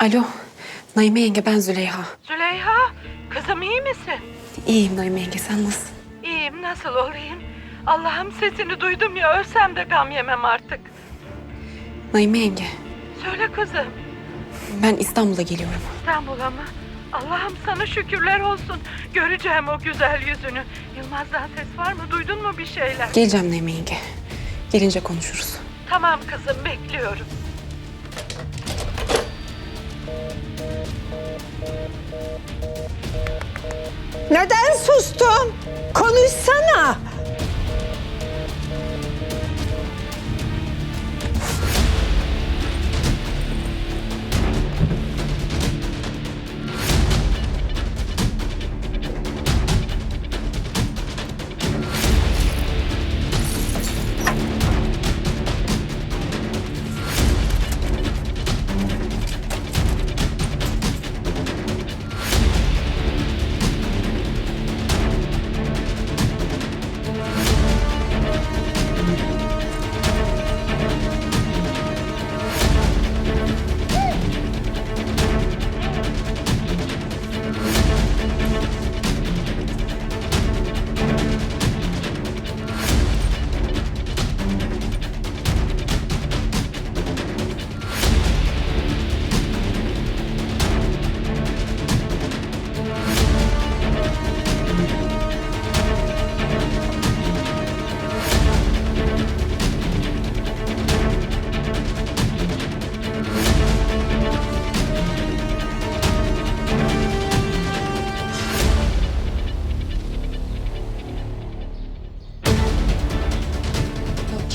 Alo, Naime yenge ben Züleyha. Züleyha, kızım iyi misin? İyiyim Naime yenge sen nasılsın? İyiyim, nasıl olayım? Allah'ım sesini duydum ya, ölsem de gam yemem artık. Naime yenge Söyle kızım, ben İstanbul'a geliyorum. İstanbul'a mı? Allah'ım sana şükürler olsun. Göreceğim o güzel yüzünü. Yılmaz'dan ses var mı? Duydun mu bir şeyler? Geleceğim Naime yenge. Gelince konuşuruz. Tamam kızım, bekliyorum. Neden sustun? Konuşsana.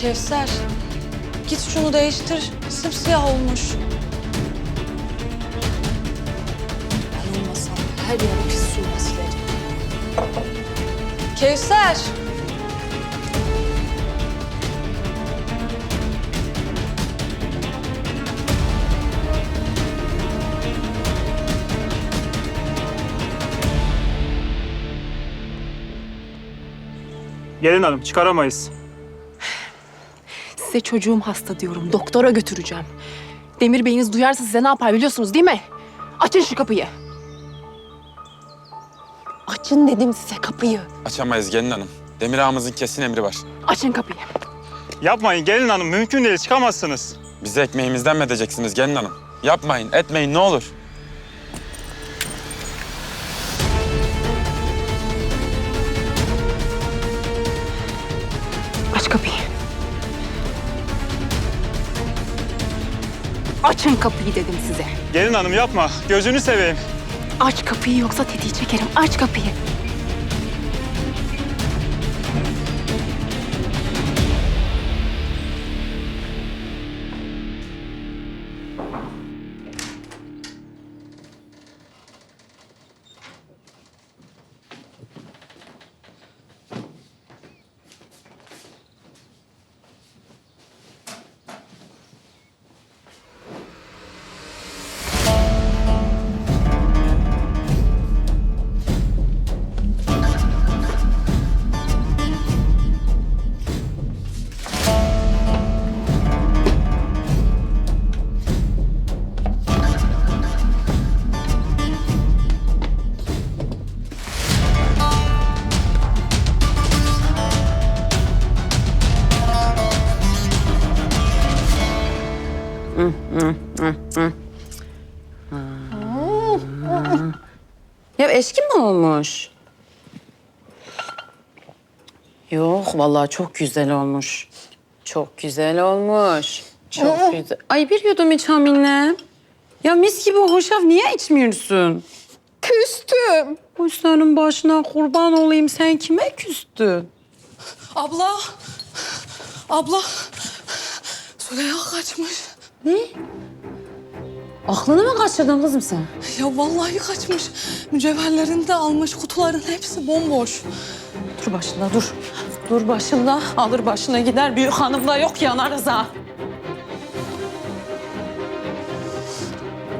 Kevser, git şunu değiştir. Sımsiyah olmuş. Ben olmasam her yeri pis suyla silerim. Kevser! Gelin hanım çıkaramayız. Size çocuğum hasta diyorum. Doktora götüreceğim. Demir Bey'iniz duyarsa size ne yapar biliyorsunuz değil mi? Açın şu kapıyı. Açın dedim size kapıyı. Açamayız gelin hanım. Demir ağamızın kesin emri var. Açın kapıyı. Yapmayın gelin hanım mümkün değil çıkamazsınız. Bizi ekmeğimizden mi edeceksiniz gelin hanım? Yapmayın, etmeyin ne olur. Aç kapıyı. Açın kapıyı dedim size. Gelin hanım yapma gözünü seveyim. Aç kapıyı yoksa tetiği çekerim. Aç kapıyı. Ya eski mi olmuş? Yok vallahi çok güzel olmuş. Çok güzel olmuş. Çok güzel. Ay bir yudum iç hamile. Ya mis gibi hoşaf niye içmiyorsun? Küstüm. Bu senin başına kurban olayım sen kime küstün? Abla. Abla. Züleyha kaçmış. Aklını mı kaçırdın kızım sen? Ya vallahi kaçmış. Mücevherlerini de almış. Kutuların hepsi bomboş. Dur başında dur. Dur başında. Alır başına gider. Büyük hanım da yok yanarız ha.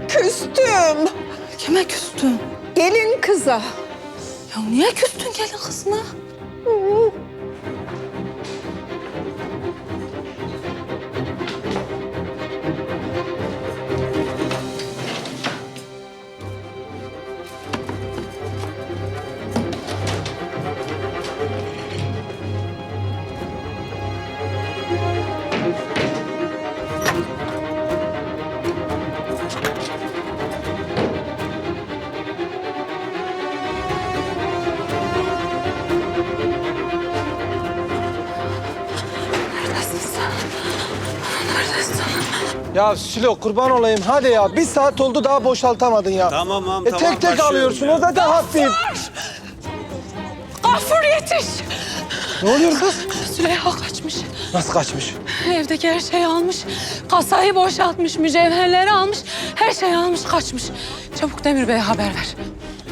Küstüm. Kime küstün? Gelin kıza. Ya niye küstün gelin kızına? Ya Sülo kurban olayım hadi ya. Bir saat oldu daha boşaltamadın ya. Tamam tamam E, tamam. tek tek başlıyorum alıyorsun ya. o zaten hafif. Gafur yetiş. Ne oluyor kız? Züleyha kaçmış. Nasıl kaçmış? Evdeki her şeyi almış. Kasayı boşaltmış, mücevherleri almış. Her şeyi almış, kaçmış. Çabuk Demir Bey'e haber ver.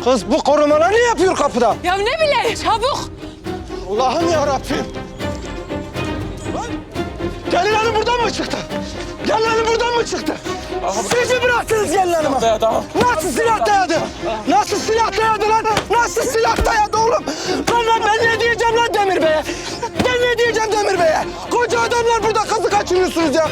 Kız bu korumalar ne yapıyor kapıda? Ya ne bileyim, çabuk. Allah'ım ya Rabbim. Gelin hanım buradan mı çıktı? Hanım buradan mı çıktı? Siz mi bıraktınız hanıma? Nasıl silah dayadı? Nasıl silah dayadı lan? Nasıl silah dayadı oğlum? Lan lan ben ne diyeceğim lan Demir Bey'e? Ben ne diyeceğim Demir Bey'e? Koca adamlar burada kızı kaçırıyorsunuz ya.